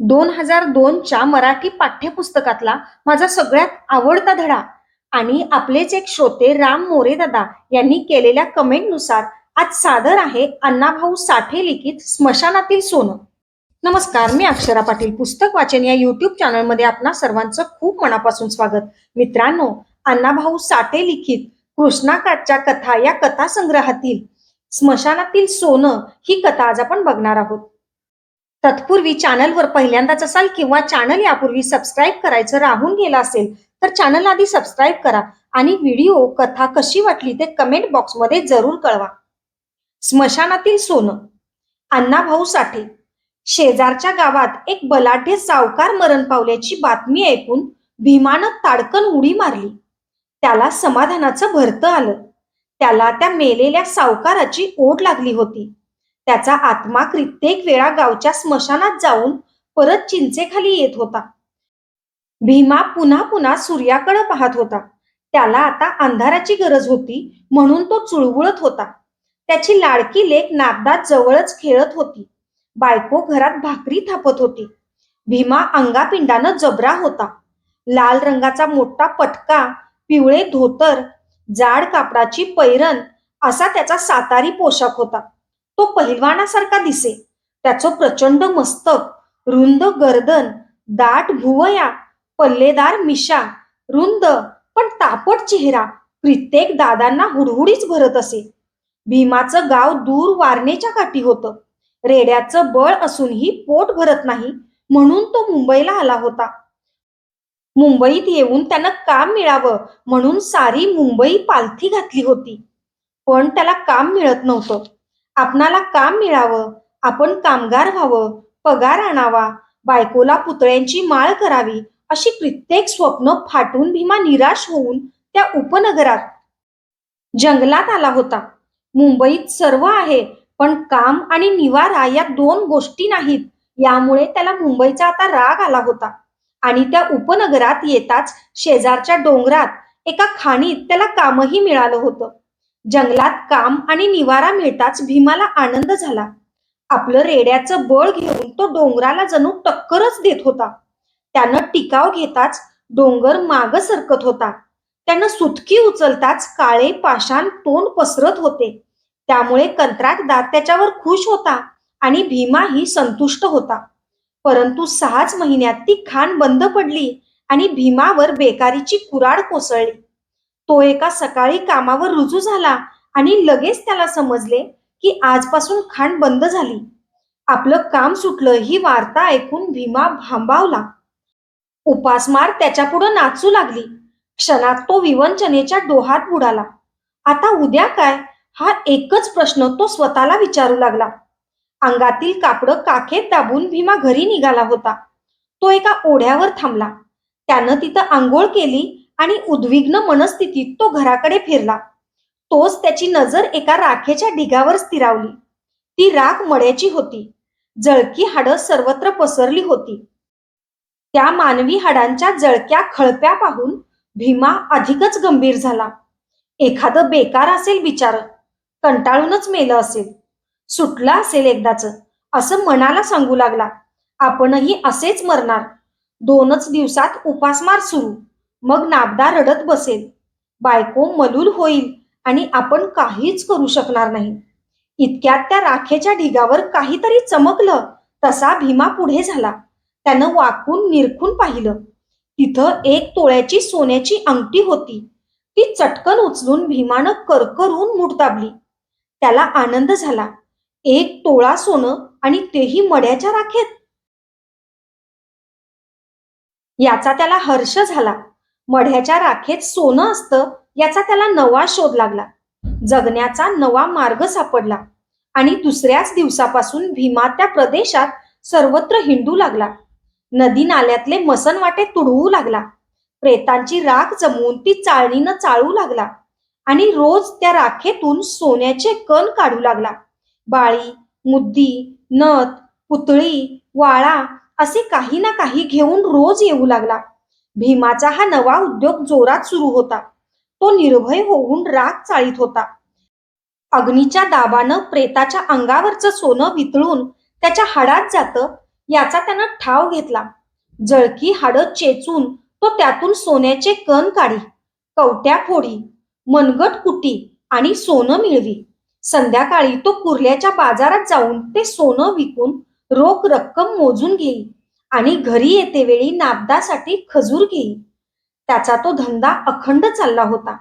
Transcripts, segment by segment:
दोन हजार दोनच्या मराठी पाठ्यपुस्तकातला माझा सगळ्यात आवडता धडा आणि आपलेच एक श्रोते राम मोरे दादा यांनी केलेल्या कमेंटनुसार आज सादर आहे अण्णाभाऊ साठे लिखित स्मशानातील सोनं. नमस्कार मी अक्षरा पाटील पुस्तक वाचन या युट्यूब चॅनलमध्ये आपणा सर्वांचं खूप मनापासून स्वागत. मित्रांनो अण्णाभाऊ साठे लिखित कृष्णाकाठच्या कथा या कथा संग्रहातील स्मशानातील सोनं ही कथा आज आपण बघणार आहोत. तत्पूर्वी चॅनलवर पहिल्यांदाच असाल किंवा चॅनल यापूर्वी सबस्क्राईब करायचं राहून गेलं असेल तर चॅनल आधी सबस्क्राईब करा आणि व्हिडिओ कथा कशी वाटली ते कमेंट बॉक्समध्ये जरूर कळवा. स्मशानातील सोनं अण्णाभाऊ साठे शेजारच्या गावात एक बलाढ्य सावकार मरण पावल्याची बातमी ऐकून भीमानं ताडकन उडी मारली. त्याला समाधानाचं भरतं आलं. त्याला त्या मेलेल्या सावकाराची ओढ लागली होती. त्याचा आत्मा कित्येक वेळा गावच्या स्मशानात जाऊन परत चिंचेखाली येत होता. भीमा पुन्हा पुन्हा सूर्याकडे पाहत होता. त्याला आता अंधाराची गरज होती म्हणून तो चुळबुळत होता. त्याची लाडकी लेक नागदात जवळच खेळत होती. बायको घरात भाकरी थापत होती. भीमा अंगापिंडानं जबरा होता. लाल रंगाचा मोठा पटका पिवळे धोतर जाड कापडाची पैरण असा त्याचा सातारी पोशाख होता. तो पहिलवानासारखा दिसे. त्याचं प्रचंड मस्तक रुंद गर्दन दाट भुवया पल्लेदार मिशा रुंद पण तापट चेहरा प्रत्येक दादांना हुडहुडीच भरत असे. भीमाचं गाव दूर वारणेच्या काठी होतं. रेड्याचं बळ असूनही पोट भरत नाही म्हणून तो मुंबईला आला होता. मुंबईत येऊन त्यानं काम मिळावं म्हणून सारी मुंबई पालथी घातली होती. पण त्याला काम मिळत नव्हतं. आपणाला काम मिळावं आपण कामगार व्हावं पगार आणावा बायकोला पुतळ्यांची माळ करावी अशी कित्येक स्वप्न फाटून भीमा निराश होऊन त्या उपनगरात जंगलात आला होता. मुंबईत सर्व आहे पण काम आणि निवारा या दोन गोष्टी नाहीत यामुळे त्याला मुंबईचा आता राग आला होता. आणि त्या उपनगरात येताच शेजारच्या डोंगरात एका खाणीत त्याला कामही मिळालं होतं. जंगलात काम आणि निवारा मिळताच भीमाला आनंद झाला. आपलं रेड्याचं बळ घेऊन तो डोंगराला जणू टक्करच देत होता. त्यानं टिकाव घेताच डोंगर माग सरकत होता. त्यानं सुटकी उचलताच काळे पाषाण तोंड पसरत होते. त्यामुळे कंत्राटदार त्याच्यावर खुश होता आणि भीमाही संतुष्ट होता. परंतु सहाच महिन्यात ती खाण बंद पडली आणि भीमावर बेकारीची कुराड कोसळली. तो एका सकाळी कामावर रुजू झाला आणि लगेच त्याला समजले की आजपासून खाण बंद झाली. आपलं काम सुटलं ही वार्ता ऐकून भीमा भांबावला. उपासमार त्याच्या पुढे नाचू लागली. क्षणात तो विवंचनेच्या डोहात बुडाला. आता उद्या काय? हा एकच प्रश्न तो स्वतःला विचारू लागला. अंगातील कापड काखेत दाबून भीमा घरी निघाला होता. तो एका ओढ्यावर थांबला. त्यानं तिथं आंघोळ केली आणि उद्विग्न मनस्थितीत तो घराकडे फिरला. तोच त्याची नजर एका राखेच्या ढिगावर स्थिरावली. ती राख मळ्याची होती. जळकी हाडं सर्वत्र पसरली होती. त्या मानवी हाडांच्या जळक्या खळप्या पाहून भीमा अधिकच गंभीर झाला. एखादं बेकार असेल बिचार कंटाळूनच मेलं असेल. सुटलं असेल एकदाच. असं मनाला सांगू लागला. आपणही असेच मरणार. दोनच दिवसात उपासमार सुरू. मग नाबदा रडत बसेल. बायको मलूल होईल आणि आपण काहीच करू शकणार नाही. इतक्यात त्या राखेच्या ढिगावर काहीतरी चमकलं तसा भीमा पुढे झाला. त्यानं वाकून निरखून पाहिलं. तिथं एक तोळ्याची सोन्याची अंगठी होती. ती चटकन उचलून भीमानं करकरून मूठ दाबली. त्याला आनंद झाला. एक तोळा सोनं आणि तेही मड्याच्या राखेत. याचा त्याला हर्ष झाला. मढ्याच्या राखेत सोनं असतं याचा त्याला नवा शोध लागला. जगण्याचा नवा मार्ग सापडला. आणि दुसऱ्याच दिवसापासून भीमा त्या प्रदेशात सर्वत्र हिंडू लागला. नदी नाल्यातले मसन वाटे तुडवू लागला. प्रेतांची राख जमवून ती चाळणीनं चाळू लागला. आणि रोज त्या राखेतून सोन्याचे कण काढू लागला. बाळी मुद्दी नथ पुतळी वाळा असे काही ना काही घेऊन रोज येऊ लागला. भीमाचा हा नवा उद्योग जोरात सुरू होता. तो निर्भय होऊन राग चाळीत होता. अग्नीच्या दाबानं प्रेताच्या अंगावरचं सोनं वितळून त्याच्या हाडात जातं याचा त्यानं ठाव घेतला. जळकी हाडं चेचून तो त्यातून सोन्याचे कण काढी कवट्या फोडी मनगट कुटी आणि सोनं मिळवी. संध्याकाळी तो कुर्ल्याच्या बाजारात जाऊन ते सोनं विकून रोख रक्कम मोजून घेई. आणि घरी येते वेळी नाबदासाठी खजूर घेई. त्याचा तो धंदा अखंड चालला होता.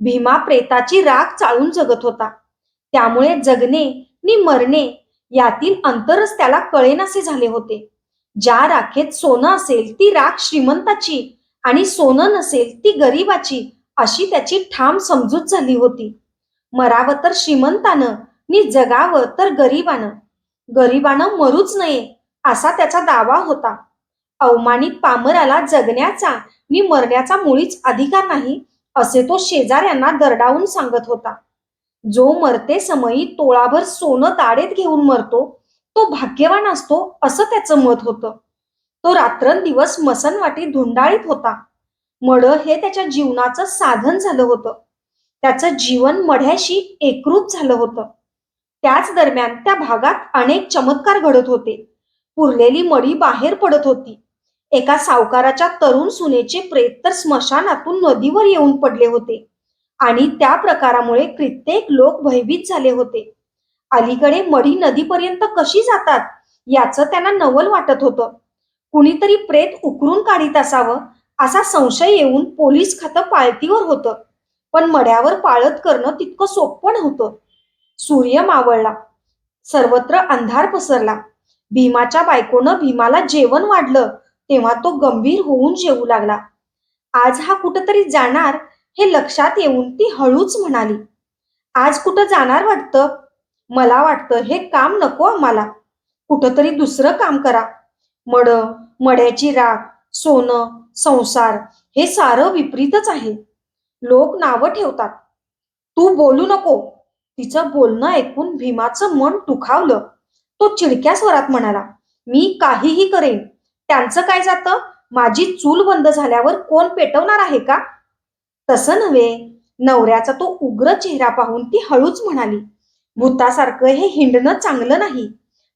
भीमा प्रेताची राख चाळून जगत होता. त्यामुळे जगणे नि मरणे यातील अंतरच त्याला कळेनासे झाले होते. ज्या राखेत सोनं असेल ती राख श्रीमंताची आणि सोनं नसेल ती गरीबाची अशी त्याची ठाम समजूत झाली होती. मरावं तर श्रीमंतानं नि जगावं तर गरीबानं. गरीबानं मरूच नये असा त्याचा दावा होता. अवमानित पामराला जगण्याचा नि मरण्याचा मुळीच अधिकार नाही असे तो शेजाऱ्यांना दरडावून सांगत होता. जो मरते समयी तोळाभर सोनं ताडेत घेऊन मरतो तो भाग्यवान असतो असं त्याचं मत होतं. तो रात्रंदिवस मसनवाटी धुंडाळीत होता. मड हे त्याच्या जीवनाचं साधन झालं होतं. त्याचं जीवन मढ्याशी एकरूप झालं होतं. त्याच दरम्यान त्या भागात अनेक चमत्कार घडत होते. पुरलेली मडी बाहेर पडत होती. एका सावकाराच्या तरुण सुनेचे प्रेत तर स्मशानातून नदीवर येऊन पडले होते. आणि त्या प्रकारामुळे कित्येक लोक भयभीत झाले होते. अलीकडे मढी नदीपर्यंत कशी जातात याचं त्यांना नवल वाटत होतं. कुणीतरी प्रेत उकरून काढीत असावं असा संशय येऊन पोलीस खातं पाळतीवर होतं. पण मड्यावर पाळत करणं तितकं सोपं नव्हतं. सूर्य मावळला. सर्वत्र अंधार पसरला. भीमाच्या बायकोनं भीमाला जेवण वाढलं तेव्हा तो गंभीर होऊन जेवू लागला. आज हा कुठंतरी जाणार हे लक्षात येऊन ती हळूच म्हणाली. आज कुठं जाणार वाटतं? मला वाटतं हे काम नको आम्हाला. कुठंतरी दुसरं काम करा. मड मड्याची राख सोनं संसार हे सारं विपरीतच आहे. लोक नावं ठेवतात. तू बोलू नको. तिचं बोलणं ऐकून भीमाचं मन दुखावलं. तो चिडक्या स्वरात म्हणाला मी काहीही करेन. त्यांचं काय जातं? माझी चूल बंद झाल्यावर कोण पेटवणार आहे का? तसं नव्हे. नवऱ्याचा तो उग्र चेहरा पाहून ती हळूच म्हणाली भूतासारखं हे हिंडणं चांगलं नाही.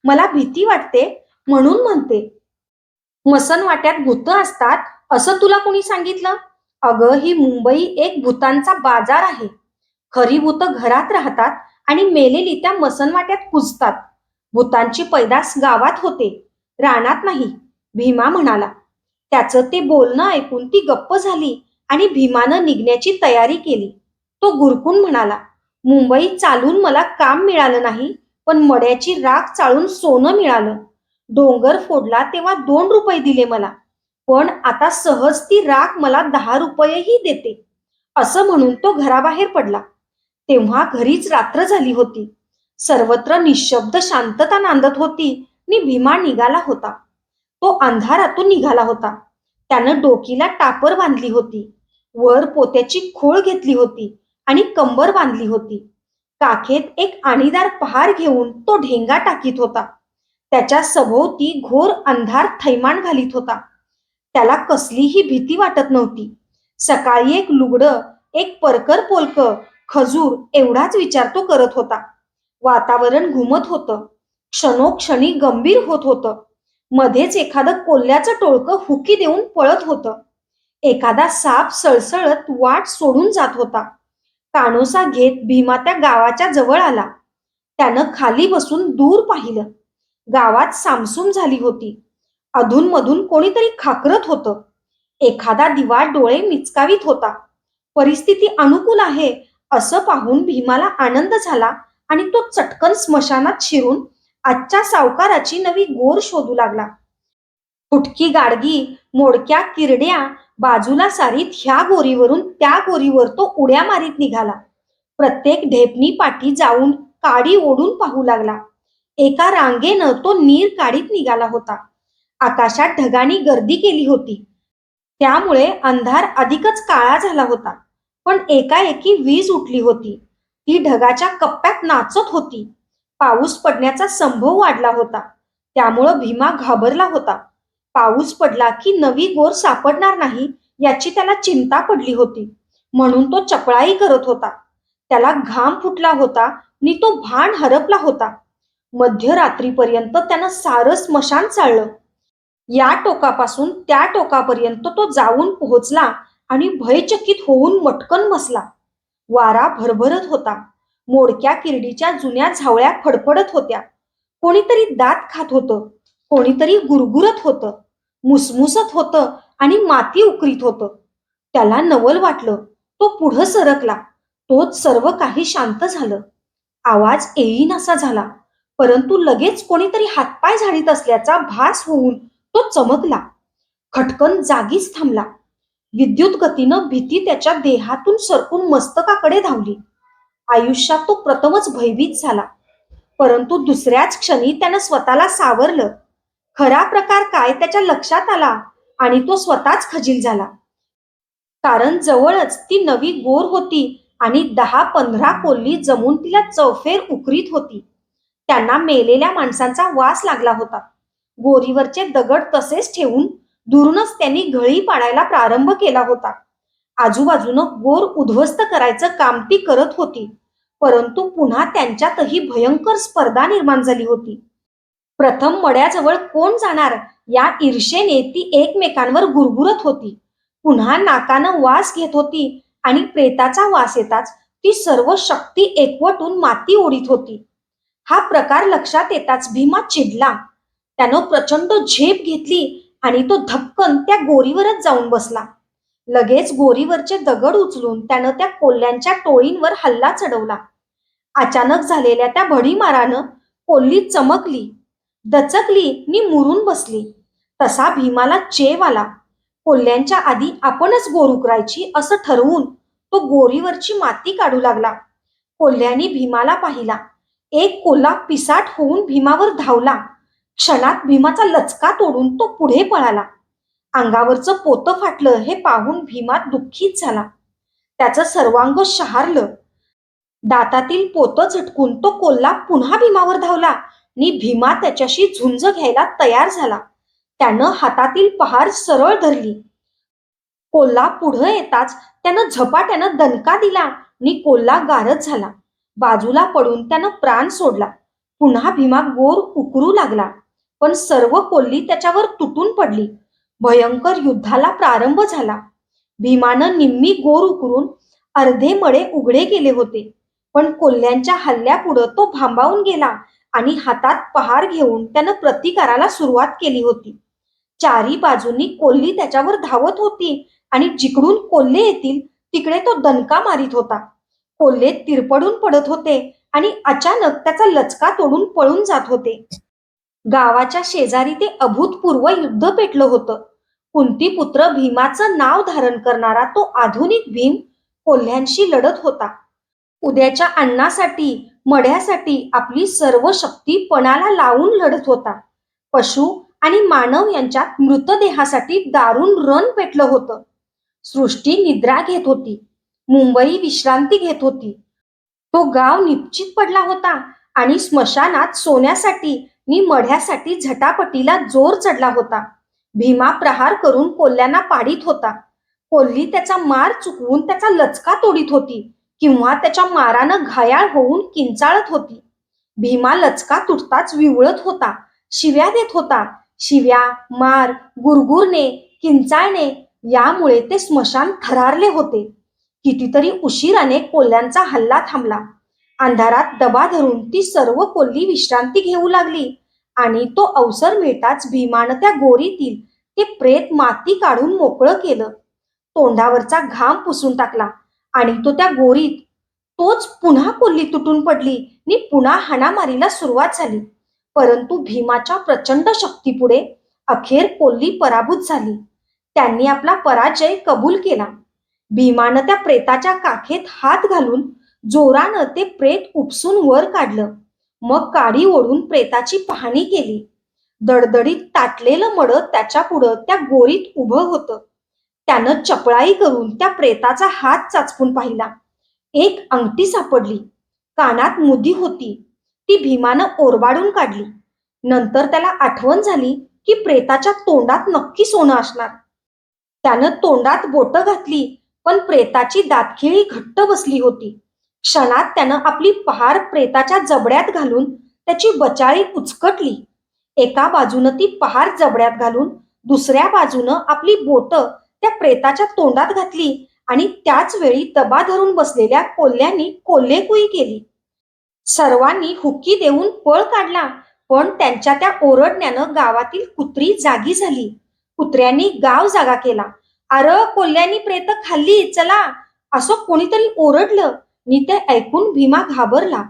मला भीती वाटते. म्हणून म्हणते मसन वाट्यात भूत असतात असं तुला कोणी सांगितलं? अगं ही मुंबई एक भूतांचा बाजार आहे. खरी भूत घरात राहतात आणि मेलेली त्या मसनवाट्यात कुजतात. भूतांची पैदास गावात होते. रानात नाही भीमा म्हणाला. त्याचं ते बोलणं ऐकून ती गप्प झाली आणि भीमानं निघण्याची तयारी केली. तो गुरकून म्हणाला मुंबई चालून मला काम मिळालं नाही पण मड्याची राख चाळून सोनं मिळालं. डोंगर फोडला तेव्हा दोन रुपये दिले मला पण आता सहज ती राख मला दहा रुपयेही देते. असं म्हणून तो घराबाहेर पडला. तेव्हा घरीच रात्र झाली होती. सर्वत्र निशब्द शांतता नांदत होती. नि भीमा निघाला होता. तो अंधारातून निघाला होता. त्यानं डोकीला टापर बांधली होती. वर पोत्याची खोळ घेतली होती आणि कंबर बांधली होती. काखेत एक आणीदार पहार घेऊन तो ढेंगा टाकीत होता. त्याच्या सभोवती घोर अंधार थैमान घालीत होता. त्याला कसलीही भीती वाटत नव्हती. सकाळी एक लुगडं एक परकर पोलक खजूर एवढाच विचार तो करत होता. वातावरण घुमत होतं. क्षणोक्षणी गंभीर होत होतं. मध्येच एखादं कोल्ह्याचं टोळकं हुकी देऊन पळत होतं. एखादा साप सळसळत वाट सोडून जात होता. कानोसा घेत भीमा त्या गावाच्या जवळ आला. त्यानं खाली बसून दूर पाहिलं. गावात सामसूम झाली होती. अधूनमधून कोणीतरी खाकरत होतं. एखादा दिवा डोळे मिचकावीत होता. परिस्थिती अनुकूल आहे असं पाहून भीमाला आनंद झाला. आणि तो चटकन स्मशानात शिरून आजच्या सावकाराची नवी गोर शोधू लागला. फुटकी गाडगी मोडक्या किरड्या बाजूला सारीत ह्या गोरीवरून त्या गोरीवर तो उड्या मारीत निघाला. प्रत्येक ढेपणी पाठी जाऊन काडी ओढून पाहू लागला. एका रांगेनं तो नीर काढीत निघाला होता. आकाशात ढगांनी गर्दी केली होती. त्यामुळे अंधार अधिकच काळा झाला होता. पण एकाएकी वीज उठली होती. ती ढगाच्या कप्प्यात नाचत होती. पाऊस पडण्याचा संभव वाढला होता. त्यामुळं भीमा घाबरला होता. पाऊस पडला की नवी गोर सापडणार नाही याची त्याला चिंता पडली होती. म्हणून तो चपळाई करत होता. त्याला घाम फुटला होता आणि तो भान हरपला होता. मध्यरात्रीपर्यंत त्यानं सारं स्मशान चाललं. या टोकापासून त्या टोकापर्यंत तो जाऊन पोहोचला आणि भयचकित होऊन मटकन बसला. वारा भरभरत होता. मोडक्या किरडीच्या जुन्या झावळ्या फडफडत होत्या. कोणीतरी दात खात होतं. कोणीतरी गुरगुरत होतं. मुसमुसत होतं आणि माती उकरीत होतं. त्याला नवल वाटलं. तो पुढं सरकला. तोच सर्व काही शांत झालं. आवाज येईनासा झाला. परंतु लगेच कोणीतरी हातपाय झाडीत असल्याचा भास होऊन तो चमकला. खटकन जागीच थांबला. विद्युत गतीनं भीती त्याच्या देहातून सरकून मस्तकाकडे धावली. आयुष्यात तो प्रथमच भयभीत झाला. परंतु दुसऱ्याच क्षणी त्यानं स्वतःला सावरलं. खरा प्रकार काय त्याच्या लक्षात आला आणि तो स्वतःच खजील झाला. कारण जवळच ती नवी गोर होती आणि दहा पंधरा कोल्ली जमून तिला चौफेर उकरीत होती. त्यांना मेलेल्या माणसांचा वास लागला होता. गोरीवरचे दगड तसेच ठेवून दुरूनच त्यांनी घळी पाडायला प्रारंभ केला होता. आजूबाजूनं गोर उद्ध्वस्त करायचं काम ती करत होती परंतु पुन्हा त्यांच्यातही भयंकर स्पर्धा निर्माण झाली होती. प्रथम मड्याजवळ कोण जाणार या ईर्षेने ती एकमेकांवर गुरगुरत होती. पुन्हा नाकानं वास घेत होती आणि प्रेताचा वास येताच ती सर्व शक्ती एकवटून माती ओढीत होती. हा प्रकार लक्षात येताच भीमा चिडला. त्यानं प्रचंड झेप घेतली आणि तो धक्कन त्या गोरीवरच जाऊन बसला. लगेच गोरीवरचे दगड उचलून त्यानं त्या कोल्ह्यांच्या टोळींवर हल्ला चढवला. अचानक झालेल्या त्या भडीमारानं कोल्ली चमकली दचकली नि मुरून बसली. तसा भीमाला चेव आला. कोल्ह्यांच्या आधी आपणच गोर उकरायची असं ठरवून तो गोरीवरची माती काढू लागला. कोल्ह्यांनी भीमाला पाहिला. एक कोल्हा पिसाट होऊन भीमावर धावला. क्षणात भीमाचा लचका तोडून तो पुढे पळाला. अंगावरचं पोतं फाटलं हे पाहून भीमा दुःखीत झाला. त्याचं सर्वांग शहारलं. दातातील पोतं झटकून तो कोल्हा पुन्हा भीमावर धावला. आणि भीमा त्याच्याशी झुंज घ्यायला तयार झाला. त्यानं हातातील पहार सरळ धरली. कोल्हा पुढं येताच त्यानं झपाट्यानं दणका दिला. आणि कोल्हा गारच झाला. बाजूला पडून त्यानं प्राण सोडला. पुन्हा भीमा गोर उकरू लागला. पण सर्व कोल्ली त्याच्यावर तुटून पडली. भयंकर युद्धाला प्रारंभ झाला. भीमानं निम्मी गोर उकरून अर्धे मळे उघडे केले होते. पण कोल्ह्यांच्या हल्ल्यापुढं तो भांबावून गेला आणि हातात पहार घेऊन त्यानं प्रतिकाराला सुरुवात केली होती. चारी बाजूंनी कोल्ही त्याच्यावर धावत होती आणि जिकडून कोल्हे येतील तिकडे तो दणका मारित होता. कोल्हे तिरपडून पडत होते आणि अचानक त्याचा लचका तोडून पळून जात होते. गावाच्या शेजारी ते अभूतपूर्व युद्ध पेटलं होतं. कुंती पुत्र भीमाचं नाव धारण करणारा तो आधुनिक भीम कोल्ह्यांशी लढत होता. उद्याच्या अन्नासाठी मढ्यासाठी आपली सर्व शक्ती पणाला लावून लढत होता. पशु आणि मानव यांच्यात मृतदेहासाठी दारुण रण पेटलं होतं. सृष्टी निद्रा घेत होती. मुंबई विश्रांती घेत होती. तो गाव निश्चित पडला होता आणि स्मशानात सोन्यासाठी नी मढ्यासाठी झटापटीला जोर चढला होता. भीमा प्रहार करून कोल्ह्यांना पाडीत होता. कोल्ही त्याचा मार चुकवून त्याचा लचका तोडीत होती किंवा त्याच्या मारानं घायाळ होऊन किंचाळत होती. भीमा लचका तुटताच विवळत होता शिव्या देत होता. शिव्या मार गुरगुरणे किंचाळणे यामुळे ते स्मशान थरारले होते. कितीतरी उशिराने कोल्ह्यांचा हल्ला थांबला. अंधारात दबा धरून ती सर्व कोल्ही विश्रांती घेऊ लागली. आणि तो अवसर मिळताच भीमानं त्या गोरीतील ते प्रेत माती काढून मोकळं केलं. तोंडावरचा घाम पुसून टाकला आणि तो त्या गोरीत तोच पुन्हा कोल्ली तुटून पडली आणि पुन्हा हाणामारीला सुरुवात झाली. परंतु भीमाच्या प्रचंड शक्तीपुढे अखेर कोल्ली पराभूत झाली. त्यांनी आपला पराजय कबूल केला. भीमानं त्या प्रेताच्या काखेत हात घालून जोरानं ते प्रेत उपसून वर काढलं. मग काडी ओढून प्रेताची पाहणी केली. दडदडीत ताटलेलं मड त्याच्या पुढं त्या गोरीत उभं होतं. त्यानं चपळाई करून त्या प्रेताचा हात चाचपून पाहिला. एक अंगठी सापडली. कानात मुदी होती. ती भीमानं ओरबाडून काढली. नंतर त्याला आठवण झाली की प्रेताच्या तोंडात नक्की सोनं असणार. त्यानं तोंडात बोट घातली पण प्रेताची दातखिळी घट्ट बसली होती. क्षणात त्यानं आपली पहार प्रेताच्या जबड्यात घालून त्याची बचाळी उचकटली. एका बाजूनं ती पहार जबड्यात घालून दुसऱ्या बाजूनं आपली बोट त्या प्रेताच्या तोंडात घातली आणि त्याच वेळी दबा धरून बसलेल्या कोल्ह्यांनी कोल्हेकुई केली. सर्वांनी हुक्की देऊन पळ काढला पण त्यांच्या त्या ओरडण्यानं गावातील कुत्री जागी झाली. कुत्र्यांनी गाव जागा केला. अर कोल्ह्यांनी प्रेत खाल्ली चला. असं कोणीतरी ओरडलं. ते ऐकून भीमा घाबरला.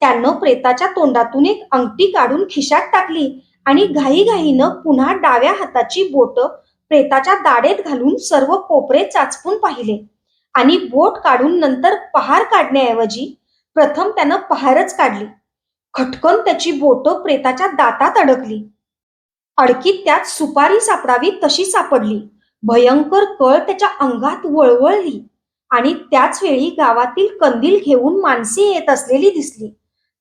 त्यानं प्रेताच्या तोंडातून एक अंगठी काढून खिशात टाकली आणि घाईघाईनं पुन्हा डाव्या हाताची बोट प्रेताच्या दाडेत घालून सर्व कोपरे चाचपून पाहिले आणि बोट काढून नंतर पहार काढण्याऐवजी प्रथम त्यानं पहारच काढली. खटकन त्याची बोट प्रेताच्या दातात अडकली. अडकीत त्यात सुपारी सापडावी तशी सापडली. भयंकर कळ त्याच्या अंगात वळवळली. आणि त्याच वेळी गावातील कंदील घेऊन माणसे येत असलेली दिसली.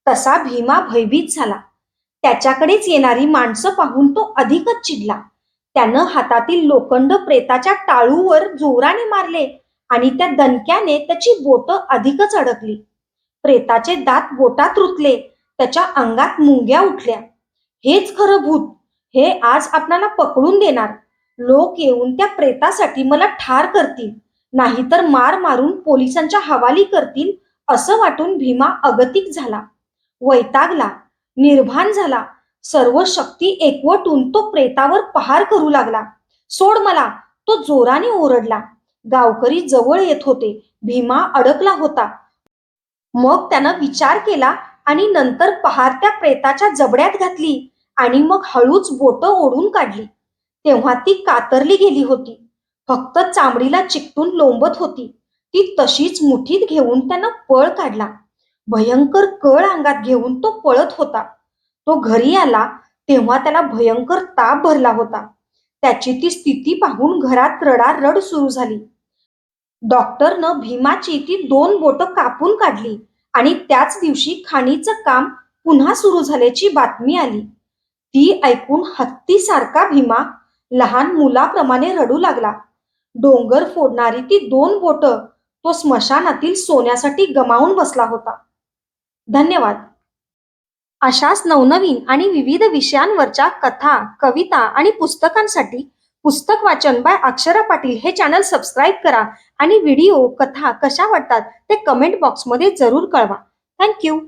तसा भीमा भयभीत झाला. त्याच्याकडेच येणारी माणसं पाहून तो अधिकच चिडला. त्यानं हातातील लोखंड प्रेताच्या टाळूवर जोराने मारले आणि त्या दणक्याने त्याची बोट अधिकच अडकली. प्रेताचे दात बोटात रुतले. त्याच्या अंगात मुंग्या उठल्या. हेच खरं भूत. हे आज आपणाला पकडून देणार. लोक येऊन त्या प्रेतासाठी मला ठार करतील. नाहीतर मार मारून पोलिसांच्या हवाली करतील असं वाटून भीमा अगतिक झाला. वैतागला निर्भान झाला. सर्व शक्ती एकवटून तो प्रेतावर पहार करू लागला. सोड मला तो जोराने ओरडला. गावकरी जवळ येत होते. भीमा अडकला होता. मग त्यानं विचार केला आणि नंतर पहार त्या प्रेताच्या जबड्यात घातली आणि मग हळूच बोट ओढून काढली. तेव्हा ती कातरली गेली होती. फक्त चामडीला चिकटून लोंबत होती. ती तशीच मुठीत घेऊन त्यानं पळ काढला. भयंकर कळ अंगात घेऊन तो पळत होता. तो घरी आला तेव्हा त्याला भयंकर ताप भरला होता. त्याची ती स्थिती पाहून घरात रडारड सुरू झाली. डॉक्टरनं भीमाची ती दोन बोट कापून काढली आणि त्याच दिवशी खाणीचं काम पुन्हा सुरू झाल्याची बातमी आली. ती ऐकून हत्तीसारखा भीमा लहान मुलाप्रमाणे रडू लागला. डोंगर फोडणारी ती दोन बोट तो स्मशानातील सोन्यासाठी गमावून बसला होता. धन्यवाद. अशाच नवनवीन आणि विविध विषयांवरच्या कथा कविता आणि पुस्तकांसाठी पुस्तक वाचन बाय अक्षरा पाटील हे चॅनल सबस्क्राईब करा आणि व्हिडिओ कथा कशा वाटतात ते कमेंट बॉक्समध्ये जरूर कळवा. थँक्यू